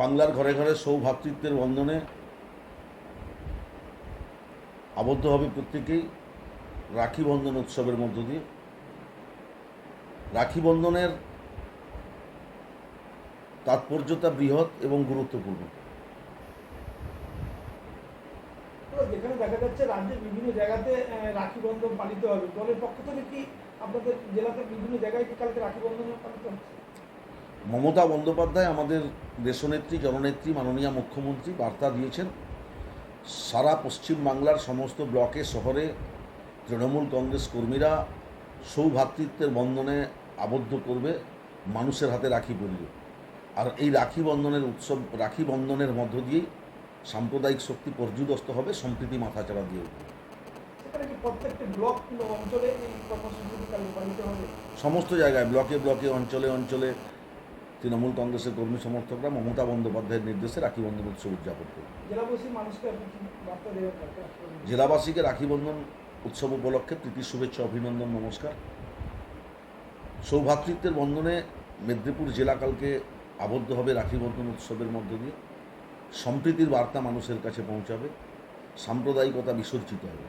বাংলার ঘরে ঘরে সৌভাতৃত্বের বন্ধনে আবদ্ধ হবে প্রত্যেকেই রাখি বন্ধন উৎসবের মধ্য দিয়ে। রাখি বন্ধনের তাৎপর্যতা বৃহৎ এবং গুরুত্বপূর্ণ। যেখানে দেখা যাচ্ছে রাজ্যের বিভিন্ন জায়গাতে রাখি বন্ধন পালিত হবে। দলের পক্ষ থেকে কি আপনাদের জেলাতে বিভিন্ন জায়গায় কি কালকে রাখি বন্ধন পালিত হচ্ছে? মমতা বন্দ্যোপাধ্যায় আমাদের দেশনেত্রী জননেত্রী মাননীয় মুখ্যমন্ত্রী বার্তা দিয়েছেন। সারা পশ্চিম বাংলার সমস্ত ব্লকে শহরে তৃণমূল কংগ্রেস কর্মীরা সৌভ্রাতৃত্বের বন্ধনে আবদ্ধ করবে মানুষের হাতে রাখি পরিয়ে। আর এই রাখি বন্ধনের উৎসব রাখি বন্ধনের মধ্য দিয়েই সাম্প্রদায়িক শক্তি পর্যুদস্ত হবে সম্প্রীতি মাথাচাড়া দিয়ে উঠবে। সমস্ত জায়গায় ব্লকে ব্লকে অঞ্চলে অঞ্চলে তৃণমূল কংগ্রেসের কর্মী সমর্থকরা মমতা বন্দ্যোপাধ্যায়ের নির্দেশে রাখি বন্ধন উৎসব উদযাপন করবে? জেলাবাসীকে রাখি বন্ধন উৎসব উপলক্ষে প্রীতি শুভেচ্ছা অভিনন্দন নমস্কার। সৌভাতৃত্বের বন্ধনে মেদিনীপুর জেলা কালকে আবদ্ধ হবে রাখি বন্ধন উৎসবের মধ্য দিয়ে। সম্প্রীতির বার্তা মানুষের কাছে পৌঁছাবে। সাম্প্রদায়িকতা বিসর্জিত হবে।